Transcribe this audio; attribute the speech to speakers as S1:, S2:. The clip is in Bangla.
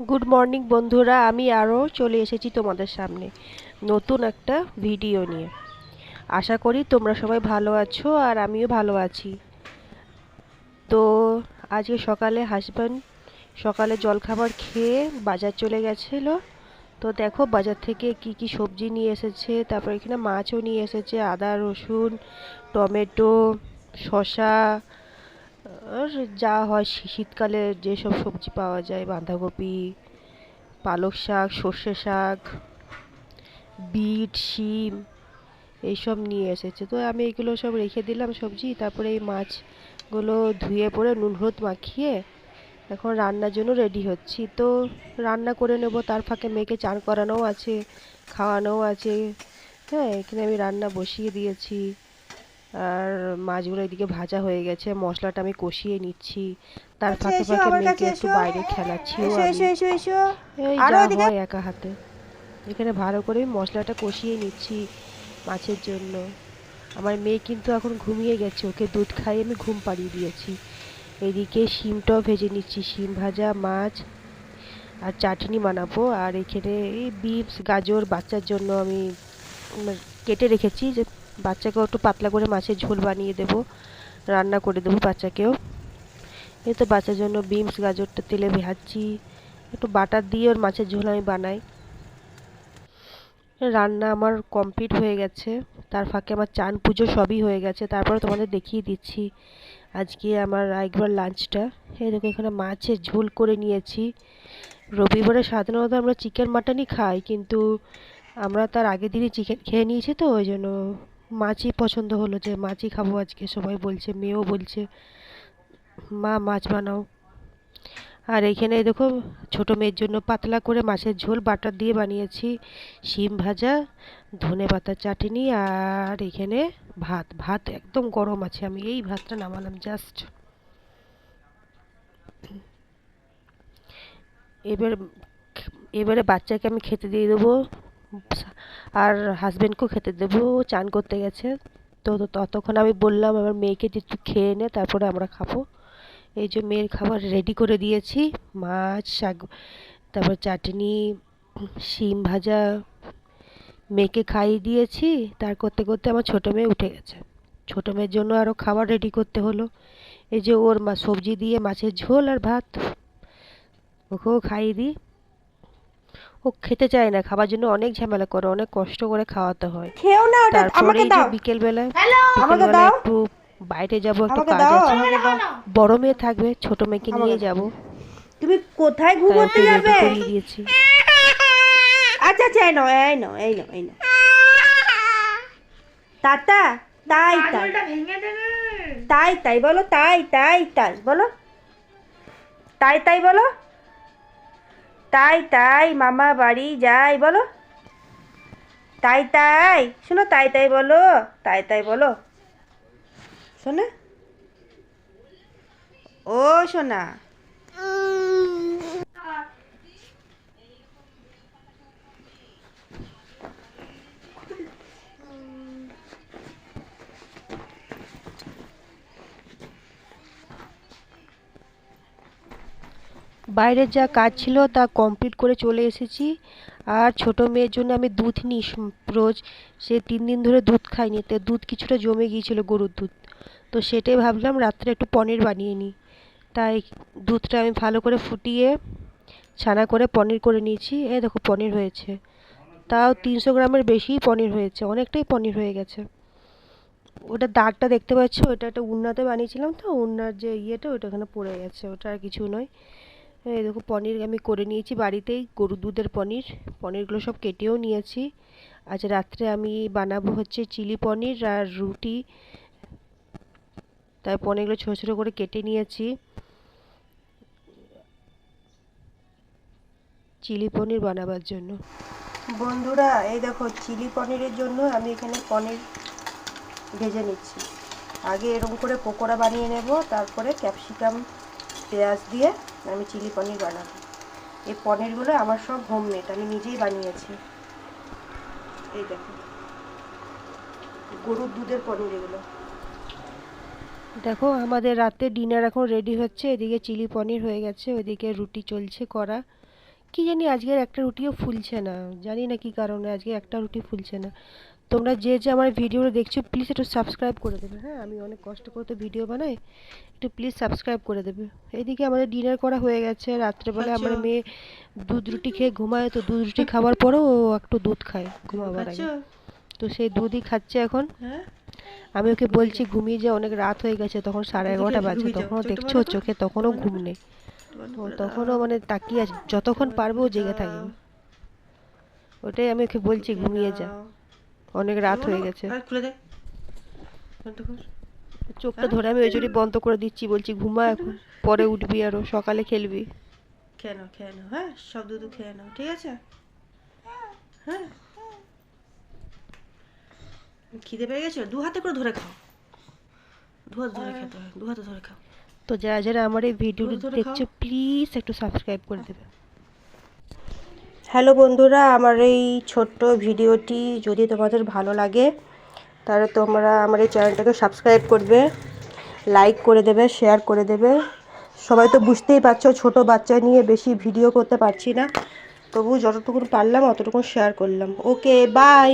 S1: গুড মর্নিং বন্ধুরা। আমি আরও চলে এসেছি তোমাদের সামনে নতুন একটা ভিডিও নিয়ে। আশা করি তোমরা সবাই ভালো আছো আর আমিও ভালো আছি। তো আজকে সকালে হাজব্যান্ড সকালে জলখাবার খেয়ে বাজার চলে গেছিল। তো দেখো বাজার থেকে কি কি সবজি নিয়ে এসেছে, তারপর এখানে মাছও নিয়ে এসেছে, আদা, রসুন, টমেটো, শসা যা হয় শীতকালে যেসব সবজি পাওয়া যায়, বাঁধাকপি, পালক শাক, সর্ষে শাক, বিট, শিম, এইসব নিয়ে এসেছে। তো আমি এগুলো সব রেখে দিলাম সবজি, তারপরে এই মাছগুলো ধুয়ে পরে নুন হলুদ মাখিয়ে এখন রান্নার জন্য রেডি হচ্ছি। তো রান্না করে নেব, তার ফাঁকে মেয়েকে চান করানোও আছে, খাওয়ানোও আছে। হ্যাঁ এখানে আমি রান্না বসিয়ে দিয়েছি। আর মাছগুলো এদিকে ভাজা হয়ে গেছে। মশলাটা আমি কষিয়ে নিচ্ছি। তার
S2: আচ্ছা,
S1: ফাঁকে ফাঁকে মেয়েকে একটু বাইরে খেলাচ্ছিও
S2: এসো
S1: এই যা হয় একা হাতে। এখানে ভালো করে মশলাটা কষিয়ে নিচ্ছি মাছের জন্য। আমার মেয়ে কিন্তু এখন ঘুমিয়ে গেছে। ওকে দুধ খাইয়ে আমি ঘুম পাড়িয়ে দিয়েছি। এদিকে শিমটাও ভেজে নিচ্ছি। শিম ভাজা মাছ আর চাটনি বানাবো। আর এখানে এই বিপস গাজর বাচ্চার জন্য আমি কেটে রেখেছি যে বাচ্চাকেও একটু পাতলা করে মাছের ঝোল বানিয়ে দেবো, রান্না করে দেবো বাচ্চাকেও। এই তো বাচ্চার জন্য বিমস গাজরটা তেলে ভাজছি একটু বাটার দিয়ে ওর মাছের ঝোল আমি বানাই। রান্না আমার কমপ্লিট হয়ে গেছে, তার ফাঁকে আমার চান পুজো সবই হয়ে গেছে, তারপরে তোমাদের দেখিয়ে দিচ্ছি। আজকে আমার একবার লাঞ্চটা। এই দেখো, এখানে মাছের ঝোল করে নিয়েছি। রবিবারে সাধারণত আমরা চিকেন, মাটনই খাই, কিন্তু আমরা তার আগের দিনই চিকেন খেয়ে নিয়েছি তো, ওই জন্য মাছই পছন্দ হলো যে মাছই খাব আজকে, সবাই বলছে, মেয়েও বলছে, মা, মাছ বানাও। আর এখানে দেখো, ছোট মেয়ের জন্য পাতলা করে মাছের ঝোল, বাটার দিয়ে বানিয়েছি, শিম ভাজা, ধনে পাতার চাটনি আর এখানে ভাত। ভাত একদম গরম আছে, আমি এই ভাতটা নামালাম জাস্ট এবার, এবারে বাচ্চাকে আমি খেতে দিয়ে দেবো। আর হাজবেন্ডকেও খেতে দেবো, চান করতে গেছে। তো তো ততক্ষণ আমি বললাম আমার মেয়েকে যে একটু খেয়ে নে, তারপরে আমরা খাব। এই যে মেয়ের খাবার রেডি করে দিয়েছি, মাছ, শাক, তারপর চাটনি, শিম ভাজা, মেয়েকে খাইয়ে দিয়েছি। তার করতে করতে আমার ছোটো মেয়ে উঠে গেছে। ছোটো মেয়ের জন্য আরও খাবার রেডি করতে হলো। এই যে ওর মা সবজি দিয়ে মাছের ঝোল আর ভাত, ওকেও খাইয়ে দিই। ও খেতে চায় না খাবার জন্য অনেক ঝামেলা করে অনেক কষ্ট করে খাওয়াতে হয়।
S2: খেও না ওটা আমাকে দাও।
S1: বিকেল বেলায়
S2: আমাকে দাও।
S1: একটু বাইরে যাব একটু কাজ
S2: দাও।
S1: আছে।
S2: আমাকে দাও।
S1: বড় মেয়ে থাকবে ছোট মেয়েকে নিয়ে যাব।
S2: তুমি কোথায় ঘুমোতে যাবে?
S1: দিয়েছি।
S2: আচ্ছা আচ্ছা এই নাও এই নাও এই নাও এই নাও। তাতা তাই তাই। তাই তাই বলো তাই তাই তাই বলো। তাই তাই বলো। তাই তাই, মামা বাড়ি যাই, বলো। তাই তাই, শোনো, তাই তাই বলো, তাই তাই বলো। শোনা? ও, শোনা।
S1: বাইরের যা কাজ ছিল তা কমপ্লিট করে চলে এসেছি। আর ছোট মেয়ের জন্য আমি দুধ নিই রোজ সে তিন দিন ধরে দুধ খাইনি তো দুধ কিছুটা জমে গিয়েছিল গরুর দুধ। তো সেটাই ভাবলাম রাত্রে একটু পনির বানিয়ে নিই তাই দুধটা আমি ভালো করে ফুটিয়ে ছানা করে পনির করে নিয়েছি। এ দেখো পনির হয়েছে। তাও তিনশো গ্রামের বেশি পনির হয়েছে। অনেকটাই পনির হয়ে গেছে। ওটা দাগটা দেখতে পাচ্ছ? ওটা একটা উন্নাতে বানিয়েছিলাম তো। উন্নার যে ইয়েটা, ওটা ওখানে পড়ে গেছে। ওটা আর কিছু নয়। এই দেখো পনির আমি করে নিয়েছি বাড়িতেই, গরুর দুধের পনির। পনিরগুলো সব কেটেও নিয়েছি। আজ রাত্রে আমি বানাবো হচ্ছে চিলি পনির আর রুটি। তাই পনিরগুলো ছোটো ছোটো করে কেটে নিয়েছি। চিলি পনির বানাবার জন্য। বন্ধুরা, এই দেখো চিলি পনিরের জন্য আমি এখানে পনির ভেজে নিচ্ছি। আগে এরকম করে পকোড়া বানিয়ে নেব, তারপরে ক্যাপসিকাম, পেঁয়াজ দিয়ে আমি চিলি পনির বানাবো। এই পনিরগুলো আমার সব হোমমেড আমি নিজেই বানিয়েছি। এই দেখো। গরুর দুধের পনির এগুলো। দেখো, আমাদের রাতে ডিনার এখন রেডি হচ্ছে, এদিকে চিলি পনির হয়ে গেছে, ওইদিকে রুটি চলছে করা। কি জানি আজকের একটা রুটিও ফুলছে না, জানি না কি কারণে আজকে একটা রুটি ফুলছে না। তোমরা যে যে আমার ভিডিওটা দেখছ প্লিজ একটু সাবস্ক্রাইব করে দেবে। হ্যাঁ আমি অনেক কষ্ট করে তো ভিডিও বানাই একটু প্লিজ সাবস্ক্রাইব করে দেবে। এইদিকে আমাদের ডিনার করা হয়ে গেছে রাত্রেবেলা আমার মেয়ে দুধ রুটি খেয়ে ঘুমায় তো দুধ রুটি খাওয়ার পরেও ও একটু দুধ খায় ঘুমাবার আগে। তো সেই দুধই খাচ্ছে এখন।
S2: হ্যাঁ?
S1: আমি ওকে বলছি ঘুমিয়ে যা অনেক রাত হয়ে গেছে তখন সাড়ে এগারোটা বাজে তখনও দেখছ চোখে তখনও ঘুম নেই। তখনও মানে তাকিয়ে আছে যতক্ষণ পারব জেগে থাকবে ওটাই আমি ওকে বলছি ঘুমিয়ে যা। অনেক রাত হয়ে গেছে।
S2: আর খুলে দে।
S1: চোখটা ধরে আমি ওই জন্যই বন্ধ করে দিচ্ছি বলছি ঘুমা এখন পরে উঠবি আরও সকালে খেলবি।
S2: খেয়ে নাও খেয়ে নাও হ্যাঁ? সব দুধ খেয়ে নাও ঠিক আছে? হ্যাঁ? খিদে পেয়ে গেছে? দু হাতে করে ধরে খাও। দু হাতে ধরে খেতে হয় দু হাতে ধরে খাও।
S1: তো যারা যারা আমার এই ভিডিওটি
S2: ধরে
S1: দেখছ প্লিজ একটু সাবস্ক্রাইব করে দেবে।
S2: হ্যালো বন্ধুরা, আমার এই ছোট্ট ভিডিওটি যদি তোমাদের ভালো লাগে, তাহলে তোমরা আমার এই চ্যানেলটাকে সাবস্ক্রাইব করবে লাইক করে দেবে শেয়ার করে দেবে। সবাই তো বুঝতেই পারছ, ছোট বাচ্চা নিয়ে বেশি ভিডিও করতে পারছি না। তবু যতটুকু পারলাম অতটুকু শেয়ার করলাম। Okay bye